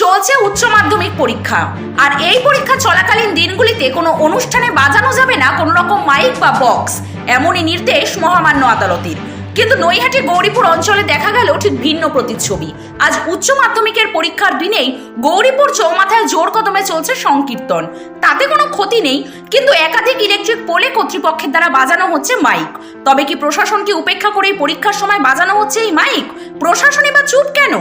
চলছে উচ্চ মাধ্যমিক পরীক্ষা। আর এই পরীক্ষা চলাকালীন দিনগুলিতে কোনো অনুষ্ঠানে বাজানো যাবে না কোনো রকম মাইক বা বক্স, এমনই নির্দেশ মহামান্য আদালতের। কিন্তু নৈহাটি গৌরীপুর অঞ্চলে দেখা গেল ঠিক ভিন্ন প্রতিচ্ছবি। আজ উচ্চ মাধ্যমিকের পরীক্ষার দিনেই গৌরীপুর চৌমাথায় জোর কদমে চলছে সংকীর্তন। তাতে কোনো ক্ষতি নেই, কিন্তু একাধিক ইলেকট্রিক পোলে কর্তৃপক্ষের দ্বারা বাজানো হচ্ছে মাইক। তবে কি প্রশাসনকে উপেক্ষা করে পরীক্ষার সময় বাজানো হচ্ছে এই মাইক? প্রশাসনে বা চুপ কেন?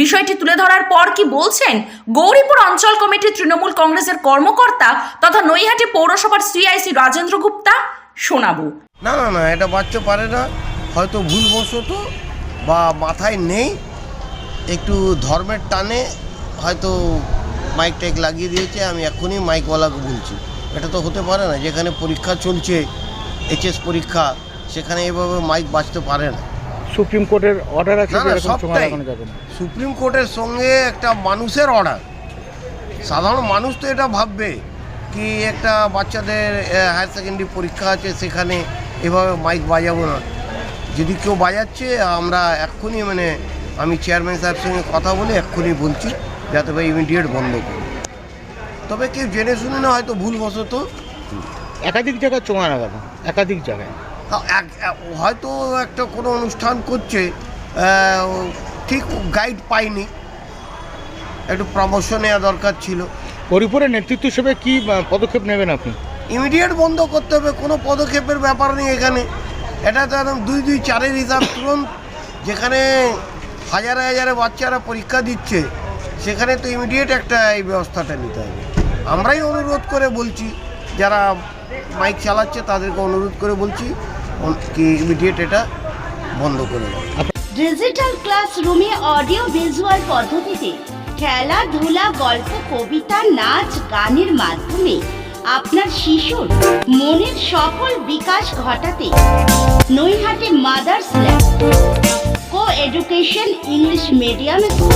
বিষয়টি তুলে ধরার পর কি বলছেন? গৌরীপুর অঞ্চল কমিটির তৃণমূল কংগ্রেসের কর্মকর্তা তথা নৈহাটি পৌরসভার সিআইসি রাজেন্দ্র গুপ্তা, শোনাবো। না না না, এটা বাচ্চা পারে না। হয়তো ভুলবশত বা মাথায় নেই। একটু ধর্মের টানে হয়তো মাইক টাইক লাগিয়ে দিয়েছে। আমি এখনই মাইকওয়ালাকে বলছি। এটা তো হতে পারে না। যেখানে পরীক্ষা চলছে এইচএস পরীক্ষা, সেখানে এভাবে মাইক বাজতে পারে না। সুপ্রিম কোর্টের অর্ডার আছে সবটাই। সুপ্রিম কোর্টের সঙ্গে একটা মানুষের অর্ডার সাধারণ মানুষ তো এটা ভাববে কি একটা বাচ্চাদের হায়ার সেকেন্ডারি পরীক্ষা আছে সেখানে এভাবে মাইক বাজাবো না। যদি কেউ বাজাচ্ছে আমরা এক্ষুনি মানে আমি চেয়ারম্যান সাহেবের সঙ্গে কথা বলে এক্ষুনি বলছি যাতে ভাই ইমিডিয়েট বন্ধ করুন। তবে কেউ জেনে শুনে না হয়তো ভুলবশত। একাধিক জায়গায় চোঙা লাগানো একাধিক জায়গায়। হয়তো একটা কোনো অনুষ্ঠান করছে ঠিক গাইড পাইনি একটু প্রমোশন নেওয়া দরকার ছিল। হরিপুরের নেতৃত্ব হিসেবে কি পদক্ষেপ নেবেন আপনি? ইমিডিয়েট বন্ধ করতে হবে কোনো পদক্ষেপের ব্যাপার নেই এখানে। এটা তো একদম দুই দুই চারের হিসাব তুরন্ত যেখানে হাজারে হাজারে বাচ্চারা পরীক্ষা দিচ্ছে সেখানে তো ইমিডিয়েট একটা এই ব্যবস্থাটা নিতে হবে। আমরাই অনুরোধ করে বলছি যারা মাইক চালাচ্ছে তাদেরকে অনুরোধ করে বলছি কি ইমিডিয়েট এটা বন্ধ করে ডিজিটাল ক্লাসরুমে অডিও ভিজুয়াল পদ্ধতিতে খেলাধুলা গল্প, কবিতা, নাচ, গানের মাধ্যমে আপনার শিশুর মনের সকল বিকাশ ঘটাতে Naihati mother's lab co education English medium school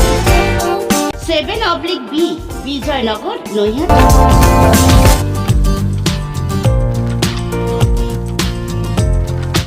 seven oblique B Bijoynagar Naihati